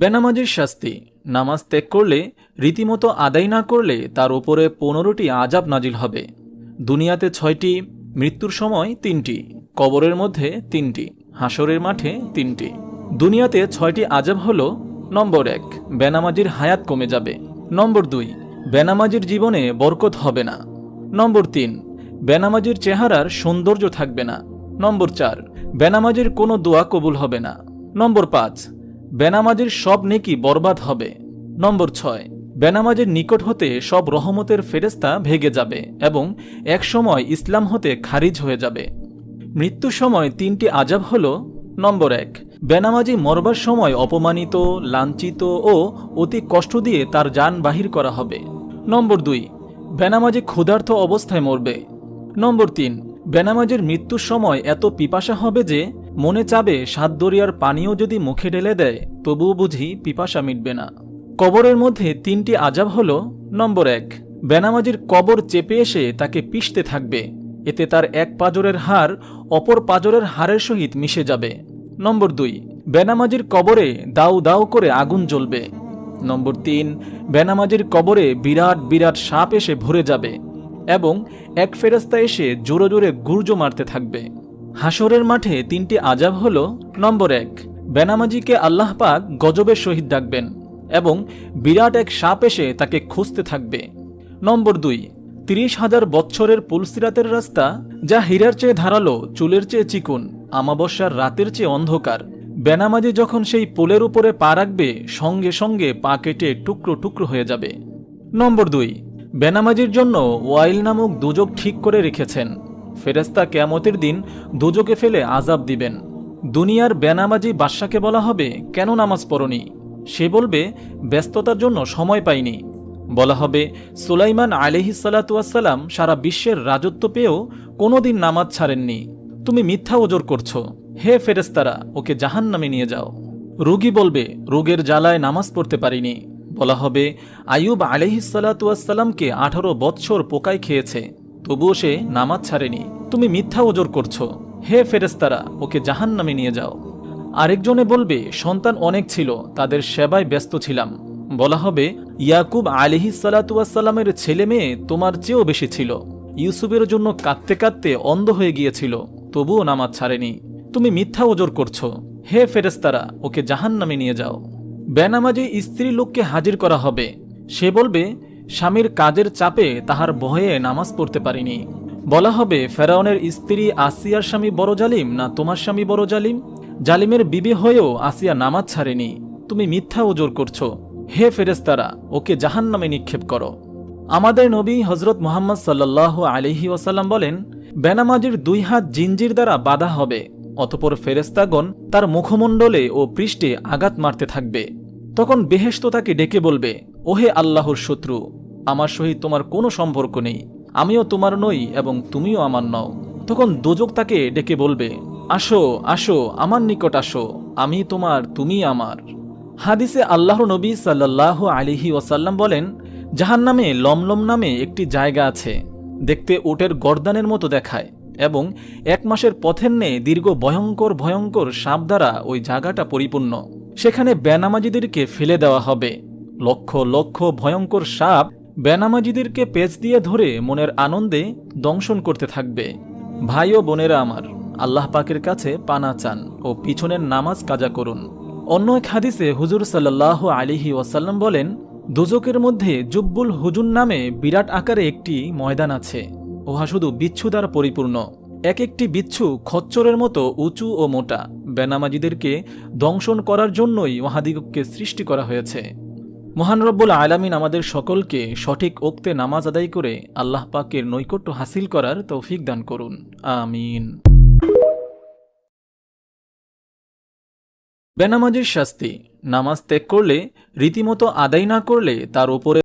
বেনামাজির শাস্তি। নামাজ ত্যাগ করলে, রীতিমতো আদায় না করলে তার ওপরে পনেরোটি আজাব নাজিল হবে। দুনিয়াতে ছয়টি, মৃত্যুর সময় তিনটি, কবরের মধ্যে তিনটি হাসরের মাঠে তিনটি। দুনিয়াতে ছয়টি আজাব হল, নম্বর এক, বেনামাজির হায়াত কমে যাবে। নম্বর দুই, বেনামাজির জীবনে বরকত হবে না। নম্বর তিন, বেনামাজির চেহারার সৌন্দর্য থাকবে না। নম্বর চার, বেনামাজির কোনো দোয়া কবুল হবে না। নম্বর পাঁচ বেনামাজির সব নেকি বরবাদ হবে। নম্বর ছয়, বেনামাজির নিকট হতে সব রহমতের ফেরেস্তা ভেগে যাবে এবং একসময় ইসলাম হতে খারিজ হয়ে যাবে। মৃত্যুর সময় তিনটি আজাব হল, নম্বর এক, বেনামাজি মরবার সময় অপমানিত, লাঞ্ছিত ও অতি কষ্ট দিয়ে তার যান বাহির করা হবে। নম্বর দুই, বেনামাজি ক্ষুধার্ত অবস্থায় মরবে। নম্বর তিন, বেনামাজের মৃত্যুর সময় এত পিপাসা হবে যে মনে চাবে সাত দরিয়ার পানিও যদি মুখে ঢেলে দেয়, তবুও বুঝি পিপাসা মিটবে না। কবরের মধ্যে তিনটি আজাব হল, নম্বর এক, বেনামাজির কবর চেপে এসে তাকে পিষতে থাকবে। এতে তার এক পাজরের হাড় অপর পাজরের হাড়ের সহিত মিশে যাবে। নম্বর দুই, বেনামাজির কবরে দাউ দাউ করে আগুন জ্বলবে। নম্বর তিন, বেনামাজির কবরে বিরাট বিরাট সাপ এসে ভরে যাবে এবং এক ফেরস্তা এসে জোরে জোরে গুর্জ মারতে থাকবে। হাসরের মাঠে তিনটি আজাব হল, নম্বর এক, বেনামাজিকে আল্লাহ পাক গজবের সহিত ডাকবেন এবং বিরাট এক সাপ এসে তাকে খুঁজতে থাকবে। নম্বর দুই, তিরিশ হাজার বৎসরের পুলসিরাতের রাস্তা, যা হীরার চেয়ে ধারালো, চুলের চেয়ে চিকুন, আমাবস্যার রাতের চেয়ে অন্ধকার। বেনামাজি যখন সেই পোলের উপরে পা রাখবে, সঙ্গে সঙ্গে পা কেটে টুকরো টুকরো হয়ে যাবে। নম্বর দুই, বেনামাজির জন্য ওয়াইল নামক দুজক ঠিক করে রেখেছেন। ফেরেস্তা কেয়ামতের দিন দুজকে ফেলে আজাব দিবেন। দুনিয়ার বেনামাজি বাদশাকে বলা হবে, কেন নামাজ পড়নি? সে বলবে, ব্যস্ততার জন্য সময় পাইনি। বলা হবে, সুলাইমান আলিহিসাল্লাতুয়াসাল্লাম সারা বিশ্বের রাজত্ব পেয়েও কোনোদিন নামাজ ছাড়েননি। তুমি মিথ্যা ওজর করছ। হে ফেরেস্তারা ওকে জাহান নামে নিয়ে যাও। রোগী বলবে, রোগের জ্বালায় নামাজ পড়তে পারিনি। বলা হবে আয়ুব আলহিসাল্লাতুয়াসাল্লামকে আঠারো বৎসর পোকায় খেয়েছে। তবুও সে নামাজ ছাড়েনি। তুমি মিথ্যা ওজর করছ। হে ফেরেস্তারা ওকে জাহান নামে নিয়ে যাও। আরেকজনে বলবে, সন্তান অনেক ছিল, তাদের সেবায় ব্যস্ত ছিলাম। বলা হবে, ইয়াকুব আলিহিসাল্লাতুয়াসাল্লামের ছেলে মেয়ে তোমার চেয়েও বেশি ছিল। ইউসুফের জন্য কাঁদতে কাঁদতে অন্ধ হয়ে গিয়েছিল, তবুও নামাজ ছাড়েনি। তুমি মিথ্যা ওজর করছ। হে ফেরেস্তারা ওকে জাহান নামে নিয়ে যাও। বেনামাজি স্ত্রী লোককে হাজির করা হবে। সে বলবে স্বামীর কাজের চাপে তাহার ভয়ে নামাজ পড়তে পারিনি। বলা হবে, ফেরাউনের স্ত্রী আসিয়ার স্বামী বড় জালিম না তোমার স্বামী বড় জালিম? জালিমের বিবে হয়েও আসিয়া নামাজ ছাড়েনি। তুমি মিথ্যা ওজোর করছ। হে ফেরেস্তারা ওকে জাহান নামে নিক্ষেপ করো। আমাদের নবী হজরত মোহাম্মদ সাল্লাহ আলিহি ওসাল্লাম বলেন, বেনামাজির দুই হাত জিঞ্জির দ্বারা বাধা হবে, অতপর ফেরেস্তাগণ তার মুখমণ্ডলে ও পৃষ্ঠে আঘাত মারতে থাকবে। তখন বেহেস্ত তাকে ডেকে বলবে ওহে আল্লাহর শত্রু, আমার সহিত তোমার কোনো সম্পর্ক নেই। আমিও তোমার নই এবং তুমিও আমার নও। তখন দোজক তাকে ডেকে বলবে, আসো আসো, আমার নিকট আসো, আমি তোমার, তুমি আমার। হাদিসে আল্লাহর নবী সাল্লাহ আলিহি ওসাল্লাম বলেন জাহান নামে লমলম নামে একটি জায়গা আছে, দেখতে ওটের গর্দানের মতো দেখায় এবং এক মাসের পথের নে দীর্ঘ ভয়ঙ্কর ভয়ঙ্কর সাপ দ্বারা ওই জায়গাটা পরিপূর্ণ। সেখানে বেনামাজিদেরকে ফেলে দেওয়া হবে। লক্ষ লক্ষ ভয়ঙ্কর সাপ বেনামাজিদেরকে পেঁচ দিয়ে ধরে মনের আনন্দে দংশন করতে থাকবে। ভাই ও বোনেরা আমার, আল্লাহ পাকের কাছে পানা চান ও পিছনের নামাজ কাজা করুন। অন্য এক হাদিসে হুজুর সাল্লাহ আলিহি ওয়াসাল্লাম বলেন, দুজকের মধ্যে জুব্বুল হুজুর নামে বিরাট আকারে একটি ময়দান আছে। উহা শুধু বিচ্ছু দ্বারা পরিপূর্ণ। এক একটি বিচ্ছু খচ্চরের মতো উঁচু ও মোটা। বেনামাজিদেরকে দংশন করার জন্যই মহাদিগকে সৃষ্টি করা হয়েছে। মহান রব্বুল আলামিন আমাদের সকলকে সঠিক ওক্তে নামাজ আদায় করে আল্লাহ পাকের নৈকট্য হাসিল করার তৌফিক দান করুন। আমিন। বেনামাজির শাস্তি, নামাজ ত্যাগ করলে, রীতিমতো আদায় না করলে তার ওপরে